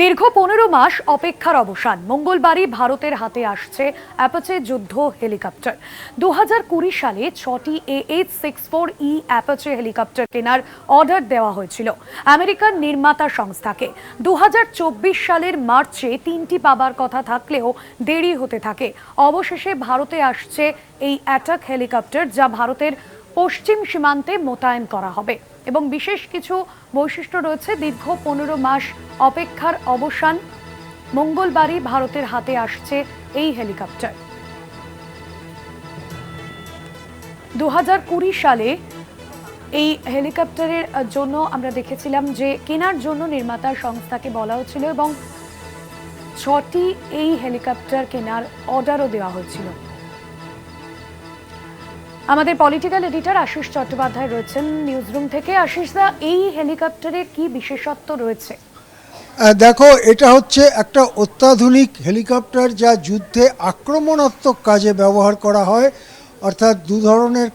দীর্ঘ পনেরো মাস অপেক্ষার অবসান। মঙ্গলবারই ভারতের হাতে আসছে অ্যাপাচে যুদ্ধ হেলিকপ্টার। দু সালে ছটি A H six four E Apache helicopter কেনার অর্ডার দেওয়া হয়েছিল আমেরিকান নির্মাতা সংস্থাকে। দু হাজার চব্বিশ সালের মার্চে তিনটি পাবার কথা থাকলেও দেরি হতে থাকে। অবশেষে ভারতে আসছে এই অ্যাটাক হেলিকপ্টার যা ভারতের পশ্চিম সীমান্তে মোতায়েন করা হবে এবং বিশেষ কিছু বৈশিষ্ট্য রয়েছে দীর্ঘ পনেরো মাস অপেক্ষার অবসান। মঙ্গলবারই ভারতের হাতে আসছে এই হেলিকপ্টার। দু কুড়ি সালে এই হেলিকপ্টারের জন্য আমরা দেখেছিলাম যে কেনার জন্য নির্মাতা সংস্থাকে বলা হচ্ছিল এবং ছটি এই হেলিকপ্টার কেনার অর্ডারও দেওয়া হয়েছিল। আমাদের পলিটিক্যাল এডিটর আশিস চট্টোপাধ্যায় রয়েছেন নিউজরুম থেকে। আশিস দা এই হেলিকপ্টারের কি বিশেষত্ব রয়েছে? দেখো, এটা হচ্ছে একটা অত্যাধুনিক হেলিকপ্টার যা যুদ্ধে আক্রমণাত্মক কাজে ব্যবহার করা হয়। অর্থাৎ দু ধরনের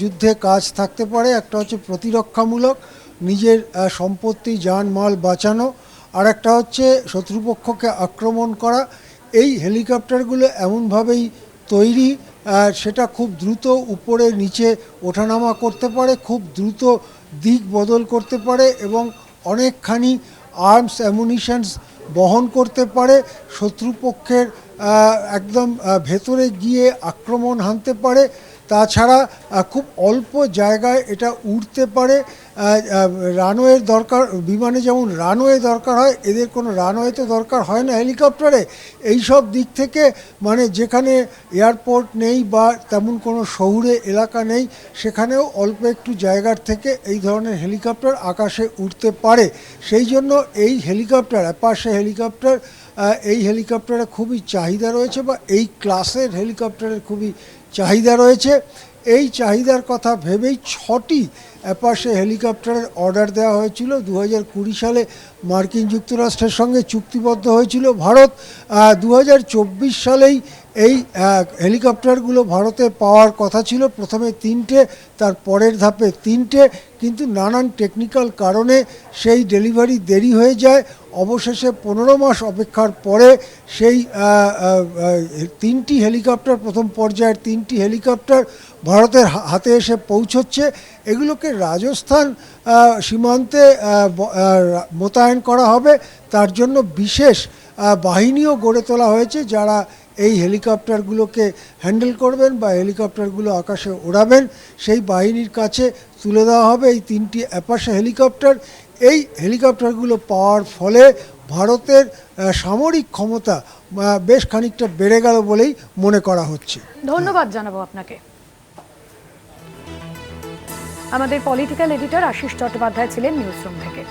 যুদ্ধে কাজ থাকতে পারে। একটা হচ্ছে প্রতিরক্ষামূলক, নিজের সম্পত্তি, যানমাল বাঁচানো। আর একটা হচ্ছে শত্রুপক্ষকে আক্রমণ করা। এই হেলিকপ্টারগুলো এমনভাবেই তৈরি সেটা খুব দ্রুত উপরে নিচে ওঠানামা করতে পারে, খুব দ্রুত দিক বদল করতে পারে এবং অনেকখানি আর্মস অ্যামুনিশনস বহন করতে পারে, শত্রুপক্ষের একদম ভেতরে গিয়ে আক্রমণ হানতে পারে। তাছাড়া খুব অল্প জায়গায় এটা উড়তে পারে। রানওয়ের দরকার, বিমানে যেমন রানওয়ে দরকার হয়, এদের কোনো রানওয়ে তো দরকার হয় না হেলিকপ্টারে। এই সব দিক থেকে মানে যেখানে এয়ারপোর্ট নেই বা তেমন কোনো শহুরে এলাকা নেই, সেখানেও অল্প একটু জায়গার থেকে এই ধরনের হেলিকপ্টার আকাশে উঠতে পারে। সেই জন্য এই হেলিকপ্টার অ্যাপাশে হেলিকপ্টার এই হেলিকপ্টারে খুবই চাহিদা রয়েছে বা এই ক্লাসের হেলিকপ্টারের খুবই চাহিদা রয়েছে। এই চাহিদার কথা ভেবেই ছটি অ্যাপাশে হেলিকপ্টারের অর্ডার দেওয়া হয়েছিল। দু হাজার কুড়ি সালে মার্কিন যুক্তরাষ্ট্রের সঙ্গে চুক্তিবদ্ধ হয়েছিল ভারত। দু হাজার চব্বিশ সালেই এই হেলিকপ্টারগুলো ভারতে পাওয়ার কথা ছিল। প্রথমে তিনটে, তার পরের ধাপে তিনটে, কিন্তু নানান টেকনিক্যাল কারণে সেই ডেলিভারি দেরি হয়ে যায়। অবশেষে পনেরো মাস অপেক্ষার পরে সেই তিনটি হেলিকপ্টার, প্রথম পর্যায়ের তিনটি হেলিকপ্টার ভারতের হাতে এসে পৌঁছচ্ছে। এগুলোকে রাজস্থান সীমান্তে মোতায়েন করা হবে। তার জন্য বিশেষ বাহিনীও গড়ে তোলা হয়েছে। যারা এই হেলিকপ্টারগুলোকে হ্যান্ডেল করবেন বা হেলিকপ্টারগুলো আকাশে ওড়াবেন, সেই বাহিনীর কাছে তুলে দেওয়া হবে এই তিনটি অ্যাপাশে হেলিকপ্টার। এই হেলিকপ্টারগুলো পাওয়ার ফলে ভারতের সামরিক ক্ষমতা বেশ খানিকটা বেড়ে গেল বলেই মনে করা হচ্ছে। ধন্যবাদ জানাব আপনাকে। আমাদের পলিটিক্যাল এডিটর আশিস চট্টোপাধ্যায় ছিলেন নিউজরুম থেকে।